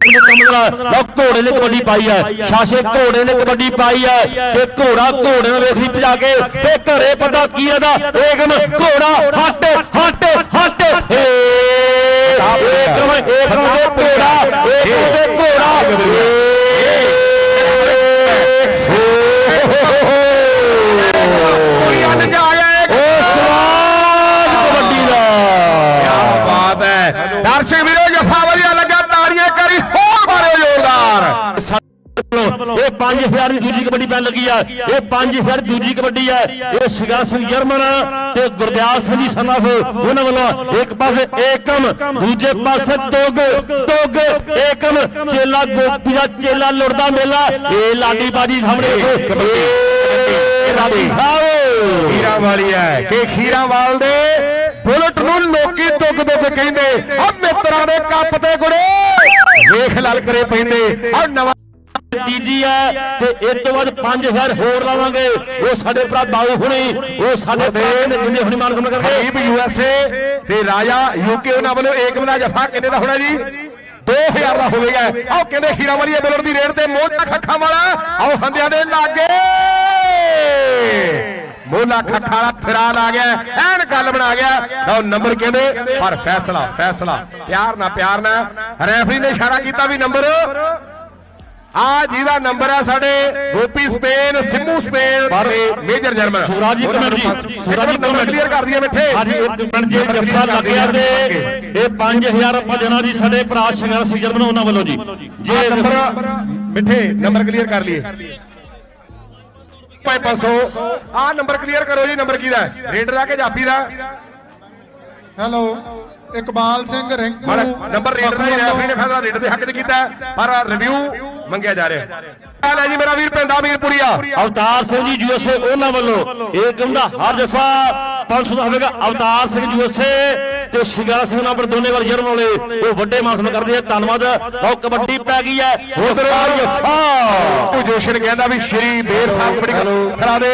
ਲੋ ਘੋੜੇ ਨੇ ਕਬੱਡੀ ਪਾਈ ਹੈ। ਸ਼ਾਸ਼ੇ ਘੋੜੇ ਨੇ ਕਬੱਡੀ ਪਾਈ ਹੈ। ਤੇ ਘੋੜਾ ਘੋੜੇ ਨਾਲ ਵੇਖੀ ਭਜਾ ਕੇ ਤੇ ਘਰੇ ਪਤਾ ਕੀ ਇਹਦਾ ਏਕਮ ਘੋੜਾ ਹੱਟ ਏ ਏਕਮ ਏਕਮ ਦੇ ਘੋੜਾ ਏਕਮ ਦੇ ਘੋੜਾ ਕੋਈ ਅੰਨ ਜਾ ਆਇਆ ਓ ਸਵਾਦ ਕਬੱਡੀ ਦਾ ਬਾਤ ਹੈ ਦਰਸ਼ਕ ਵੀਰੋ ਜਫਾ ਵਧੀਆ ਲੱਗਾ ਤਾੜੀਆਂ ਕਰੀ ਹੋਰ ਮਾਰਿਓ ਜ਼ੋਰਦਾਰ। ਇਹ 5000 ਦੀ ਦੂਜੀ ਕਬੱਡੀ ਪੈਣ ਲੱਗੀ ਆ। ਇਹ 5000 ਦੂਜੀ ਕਬੱਡੀ ਆ। ਇਹ ਸਿਗਾ ਸਿੰਘ ਜਰਮਨ ਤੇ ਗੁਰਦਿਆਲ ਸਿੰਘ ਜੀ ਸਨਾਫ ਉਹਨਾਂ ਵੱਲੋਂ ਇੱਕ ਪਾਸੇ ਏਕਮ ਦੂਜੇ ਪਾਸੇ ਤੋਗ ਤੋਗ ਏਕਮ। ਚੇਲਾ ਗੋਪੀ ਦਾ ਚੇਲਾ ਲੁੜਦਾ ਮੇਲਾ। ਇਹ ਲਾਡੀ ਬਾਜੀ ਸਾਹਮਣੇ ਇਹ ਰਾਜੀ ਸਾਹਿਬ। ਖੀਰਾ ਵਾਲੀ ਹੈ ਕਿ ਖੀਰਾ ਵਾਲ ਦੇ। ਬੁਲਟ ਨੂੰ ਲੋਕੀ ਦੁੱਗ ਦੁੱਗ ਕਹਿੰਦੇ ਆ ਮਿੱਤਰਾਂ ਦੇ ਕੱਪ ਤੇ ਗੁੜੇ। ਵੇਖ ਲਲ ਕਰੇ ਪੈਂਦੇ। ਆ ਨਵਾਂ ਤੀਜੀ ਹੈ ਤੇ ਇਸ ਤੋਂ ਬਾਅਦ 5000 ਹੋਰ ਲਾਵਾਂਗੇ। ਉਹ ਸਾਡੇ ਭਰਾ ਬਾਉ ਹੁਣੀ ਉਹ ਸਾਡੇ ਭਰਾ ਨੇ ਜਿੰਨੇ ਹੁਣੀ ਮਾਨ ਕੰਮ ਕਰਕੇ ਹਬੀਬ ਯੂਐਸਏ ਤੇ ਰਾਜਾ ਯੂਕੇ ਉਹਨਾਂ ਵੱਲੋਂ ਏਕਮ ਦਾ ਜਫਾ ਕਿੰਨੇ ਦਾ ਹੋਣਾ ਜੀ? 2000 ਦਾ ਹੋਵੇਗਾ ਆਓ ਕਹਿੰਦੇ ਖੀਰਾ ਵਾਲੀ ਬੁਲਟ ਦੀ ਰੇਡ ਤੇ ਮੋਢਾ ਖੱਖਾਂ ਵਾਲਾ ਆਓ ਹੰਦਿਆਂ ਦੇ ਲਾਗੇ। ਮੋਲਾ ਖੱਖਾਂ ਵਾਲਾ ਥਰਾਲ ਆ ਗਿਆ। ਐਨ ਗੱਲ ਬਣਾ ਗਿਆ। ਲਓ ਨੰਬਰ ਕਹਿੰਦੇ? ਪਰ ਫੈਸਲਾ ਫੈਸਲਾ। ਪਿਆਰ ਨਾਲ ਪਿਆਰ ਨਾਲ। ਰੈਫਰੀ ਨੇ ਇਸ਼ਾਰਾ ਕੀਤਾ ਵੀ ਨੰਬਰ। ਆ ਜਿਹਦਾ ਨੰਬਰ ਆ ਸਾਡੇ ਗੋਪੀ ਸਪੇਨ ਸਿੰਮੂ ਸਪੇਨ ਤੇ ਮੇਜਰ ਜਰਮਨ। ਸੁਰਾਜੀ ਕਮੈਂਟ ਜੀ, ਸੁਰਾਜੀ ਕਮੈਂਟ। ਕਲੀਅਰ ਕਰ ਦਈਏ ਮਿੱਠੇ। ਹਾਂਜੀ ਇੱਕ ਮਿੰਟ ਜੇ ਜੱਫਾ ਲੱਗਿਆ ਤੇ ਇਹ 5000 ਭਜਣਾ ਦੀ ਸਾਡੇ ਭਰਾ ਸੰਗਰ ਸੀ ਜਰਮਨ ਉਹਨਾਂ ਵੱਲੋਂ ਜੀ। ਜੇ ਨੰਬਰ ਮਿੱਠੇ ਨੰਬਰ ਕਲੀਅਰ ਕਰ ਲਈਏ। 500 ਆ ਨੰਬਰ ਕਲੀਅਰ ਕਰੋ ਜੀ ਨੰਬਰ ਕਿਹਦਾ ਹੈ? ਰੇਡਰ ਆ ਕੇ ਜਾਫੀ ਦਾ। Hello Iqbal Singh Rinku. Number raider ਦਾ ਹੀ ਰੈਫਰੀ ਨੇ ਫੈਸਲਾ ਰੇਡਰ ਦੇ ਹੱਕ 'ਚ ਕੀਤਾ ਹੈ, ਪਰ ਰਿਵਿਊ ਮੰਗਿਆ ਜਾ ਰਿਹਾ ਹੈ। ਲੈ ਜੀ ਮੇਰਾ ਵੀਰ ਪੈਂਦਾ ਵੀਰਪੁਰੀਆ। ਅਵਤਾਰ ਸਿੰਘ ਜੀ ਯੂਐਸਏ ਉਹਨਾਂ ਵੱਲੋਂ ਇਹ ਕਹਿੰਦਾ ਹਰ ਜਫਾ 500 ਦਾ ਹੋਵੇਗਾ। ਅਵਤਾਰ ਸਿੰਘ ਯੂਐਸਏ ਤੇ ਸ਼ਿਗਾਰਾ ਸਿੰਘ ਨੰਬਰ ਦੋਨੇ ਵਾਰ ਜਰਮਨ ਵਾਲੇ ਉਹ ਵੱਡੇ ਮਾਸਮ ਕਰਦੇ ਆ ਧੰਨਵਾਦ। ਉਹ ਕਬੱਡੀ ਪੈ ਗਈ ਹੈ। ਉਧਰ ਜਫਾ ਉਹ ਜੋਸ਼ਨ ਕਹਿੰਦਾ ਵੀ ਸ਼੍ਰੀ ਬੇਰ ਸਾਹਿਬ ਬੜੀ ਖਰਾ ਦੇ।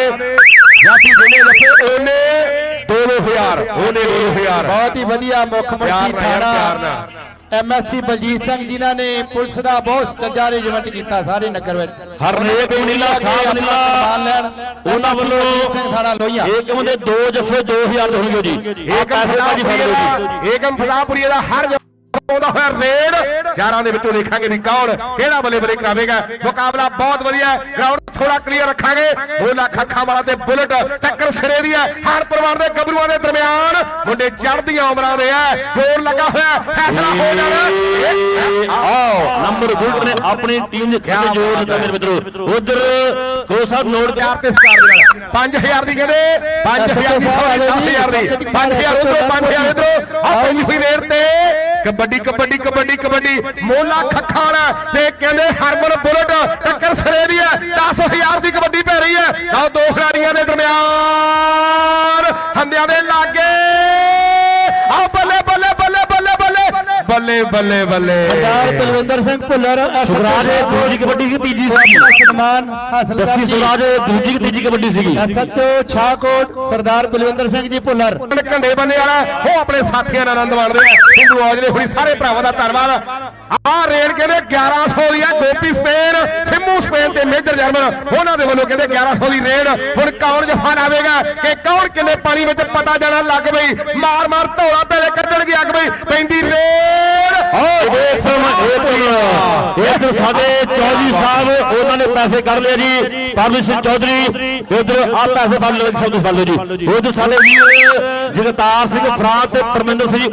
ਜਾਫੀ ਦੋਨੇ ਲੱਗੇ ਉਹਨੇ 2000 ਉਹਨੇ 2000 ਬਹੁਤ ਹੀ ਵਧੀਆ ਮੁੱਖ ਮੰਤਰੀ ਥਾਣਾ। ਐਮਐਸਸੀ ਬਲਜੀਤ ਸਿੰਘ ਜਿਨ੍ਹਾਂ ਨੇ ਪੁਲਿਸ ਦਾ ਬਹੁਤ ਸੱਚਾ ਅਰੇਂਜਮੈਂਟ ਕੀਤਾ ਸਾਰੇ ਨਗਰ ਵਿੱਚ। ਹਰਨੇਕ ਨੀਲਾ ਸਾਹਿਬ ਨੀਲਾ ਉਹਨਾਂ ਵੱਲੋਂ ਇਹ ਕਹਿੰਦੇ ਦੋ ਜਫੇ 2000 ਦੇ ਹੋਣਗੇ ਜੀ। ਇਹ ਏਕਮ ਪੈਸੇ ਭਾਜੀ ਫੜ ਲਓ ਜੀ। ਏਕਮ ਫਲਾਪੁਰੀ ਦਾ ਹਰ ਆਉਂਦਾ ਹੋਇਆ ਰੇਡ। ਯਾਰਾਂ ਦੇ ਵਿੱਚੋਂ ਦੇਖਾਂਗੇ ਵੀ ਕੌਣ ਕਿਹੜਾ ਬੱਲੇ ਬੱਲੇ ਕਰਾਵੇਗਾ। ਮੁਕਾਬਲਾ ਬਹੁਤ ਵਧੀਆ ਹੈ। ਗਰਾਊਂਡ ਥੋੜਾ ਕਲੀਅਰ ਰੱਖਾਂਗੇ। ਬੋਲਾ ਖੱਖਾਂ ਵਾਲਾ ਤੇ ਬੁਲਟ ਟੱਕਰ ਸਿਰੇ ਦੀ ਹੈ। ਹਰ ਪਰਿਵਾਰ ਦੇ ਗੱਭਰੂਆਂ ਦੇ ਦਰਮਿਆਨ ਮੁੰਡੇ ਚੜ੍ਹਦੀਆਂ ਉਮਰਾਂ ਦੇ ਆ ਜੋਰ ਲੱਗਾ ਹੋਇਆ ਫੈਸਲਾ ਹੋ ਜਾਣਾ। ਆਓ ਨੰਬਰ ਬੁਲਟ ਨੇ ਆਪਣੀ ਟੀਮ ਦੇ ਖੇਡ ਜੋਰ ਦਿੱਤਾ ਮੇਰੇ ਮਿੱਤਰੋ। ਉਧਰ ਕੋ ਸਾਹਿਬ ਨੋਟ ਪਿਆਰ ਤੇ ਸਤਿਕਾਰ ਦੇ ਨਾਲ 5000 ਦੀ ਕਹਿੰਦੇ। 5000 ਦੀ ਸੌਰੀ 10000 ਦੀ 5000 ਉਧਰੋਂ 5000 ਇਧਰੋਂ। ਆ ਪਈ ਹੋਈ ਤੇ। ਕਬੱਡੀ ਕਬੱਡੀ ਕਬੱਡੀ ਕਬੱਡੀ। ਮੋਲਾ ਖੱਖਾਂ ਤੇ ਕਹਿੰਦੇ ਹਰਮਨ ਬੁਲਟ, ਟੱਕਰ ਸਰੇ ਦੀ ਹੈ। 10000 ਦੀ ਕਬੱਡੀ ਪੈ ਰਹੀ ਹੈ। ਲਓ ਦੋ ਖਿਡਾਰੀਆਂ ਦੇ ਦਰਮਿਆਨ, ਹੰਦਿਆਂ ਦੇ ਲਾਗੇ ਆ ਬੱਲੇ ਬੱਲੇ ਬੱਲੇ ਬੱਲੇ ਬੱਲੇ ਬੱਲੇ ਬੱਲੇ। ਸਰਦਾਰ ਕੁਲਵਿੰਦਰ ਸਿੰਘ ਭੁੱਲਰ ਸੁਖਰਾਜ ਦੂਜੀ ਕਬੱਡੀ ਦੀ ਤੀਜੀ ਸਨਮਾਨ ਹਾਸਲ ਦੱਸੀ ਕਰਦੀ। ਸੁਖਰਾਜ ਦੂਜੀ ਤੀਜੀ ਕਬੱਡੀ ਸੀਗੀ? ਐਸਐਚਓ ਛਾਕੋਟ ਸਰਦਾਰ ਕੁਲਵਿੰਦਰ ਸਿੰਘ ਜੀ ਭੁੱਲਰ। ਘੰਡੇ ਬੰਦੇ ਵਾਲਾ ਉਹ ਆਪਣੇ ਸਾਥੀਆਂ ਨਾਲ ਆਨੰਦ ਮਾਣਦੇ ਆ। ਹਿੰਦੂ ਔਜਲੇ ਹੋਣੀ ਸਾਰੇ ਭਰਾਵਾਂ ਦਾ ਧੰਨਵਾਦ। ਆਹ ਰੇਡ ਕਹਿੰਦੇ 1100 ਦੀ ਆ ਗੋਪੀ ਸਪੇਨ ਸਿੰਮੂ ਸਪੇਨ ਤੇ ਮੇਜਰ ਜਰਮਨ ਉਹਨਾਂ ਦੇ ਵੱਲੋਂ ਕਹਿੰਦੇ 1100 ਦੀ ਰੇਡ ਹੁਣ ਕੌਣ ਜਫਾ ਲਾਵੇਗਾ ਕਿ ਕੌਣ ਕਿੰਨੇ ਪਾਣੀ ਵਿੱਚ ਪਤਾ ਜਾਣਾ ਲੱਗ ਪਈ? ਮਾਰ ਮਾਰ ਧੌਲਾ ਪਹਿਲੇ ਕੱਢਣਗੇ ਅੱਗ ਪਈ ਪੈਂਦੀ ਰੇਡ ਓਏ ਵੇਖਮ ਏਕਮ ਇਹ ਤੇ ਸਾਡੇ ਚੌਧਰੀ ਸਾਹਿਬ ਉਹਨਾਂ ਨੇ ਪੈਸੇ ਕੱਢ ਲਿਆ ਜੀ। ਪਰਮੇਸ਼ ਸਿੰਘ ਚੌਧਰੀ ਉਧਰ ਆ ਪੈਸੇ ਫੜ ਲਓ ਸਭ ਤੋਂ ਫੜ ਲਓ ਜੀ। ਉਧਰ ਸਾਡੇ ਵੀਰ ਜਗਤਾਰ ਸਿੰਘ, ਫਰਾਂਸ ਤੇ ਪਰਮਿੰਦਰ ਸਿੰਘ ਜੀ